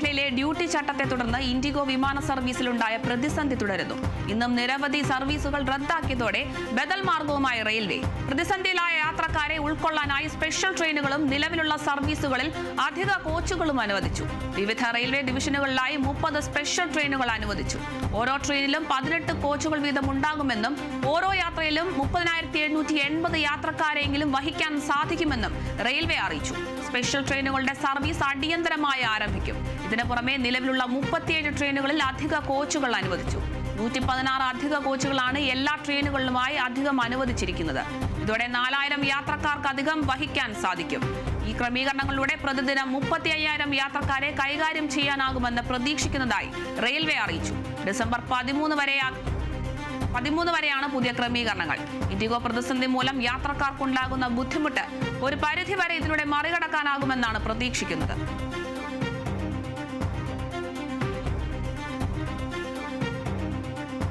മേഖലയിലെ ഡ്യൂട്ടി ചട്ടത്തെ തുടർന്ന് ഇൻഡിഗോ വിമാന സർവീസിലുണ്ടായ പ്രതിസന്ധി തുടരുന്നു. ഇന്നും നിരവധി സർവീസുകൾ റദ്ദാക്കിയതോടെ ബദൽ മാർഗവുമായി റെയിൽവേ പ്രതിസന്ധിയിലായ യാത്രക്കാരെ ഉൾക്കൊള്ളാനായി സ്പെഷ്യൽ ട്രെയിനുകളും നിലവിലുള്ള സർവീസുകളിൽ അധിക കോച്ചുകളും അനുവദിച്ചു. വിവിധ റെയിൽവേ ഡിവിഷനുകളിലായി മുപ്പത് സ്പെഷ്യൽ ട്രെയിനുകൾ അനുവദിച്ചു. ഓരോ ട്രെയിനിലും പതിനെട്ട് കോച്ചുകൾ വീതം ഉണ്ടാകുമെന്നും ഓരോ യാത്രയിലും മുപ്പതിനായിരത്തി എഴുന്നൂറ്റി എൺപത് യാത്രക്കാരെങ്കിലും വഹിക്കാൻ സാധിക്കുമെന്നും റെയിൽവേ അറിയിച്ചു. സ്പെഷ്യൽ ട്രെയിനുകളുടെ സർവീസ് അടിയന്തരമായി ആരംഭിക്കും. ഇതിനു പുറമെ നിലവിലുള്ള മുപ്പത്തിയേഴ് ട്രെയിനുകളിൽ അധിക കോച്ചുകൾ അനുവദിച്ചു. നൂറ്റി പതിനാറ് അധിക കോച്ചുകളാണ് എല്ലാ ട്രെയിനുകളിലുമായി അധികം അനുവദിച്ചിരിക്കുന്നത്. ഇതോടെ നാലായിരം യാത്രക്കാർക്ക് അധികം വഹിക്കാൻ സാധിക്കും. ഈ ക്രമീകരണങ്ങളിലൂടെ പ്രതിദിനം മുപ്പത്തി അയ്യായിരം യാത്രക്കാരെ കൈകാര്യം ചെയ്യാനാകുമെന്ന് പ്രതീക്ഷിക്കുന്നതായി റെയിൽവേ അറിയിച്ചു. ഡിസംബർ പതിമൂന്ന് വരെ പതിമൂന്ന് വരെയാണ് പുതിയ ക്രമീകരണങ്ങൾ. ഇൻഡിഗോ പ്രതിസന്ധി മൂലം യാത്രക്കാർക്കുണ്ടാകുന്ന ബുദ്ധിമുട്ട് ഒരു പരിധിവരെ ഇതിലൂടെ മറികടക്കാനാകുമെന്നാണ് പ്രതീക്ഷിക്കുന്നത്.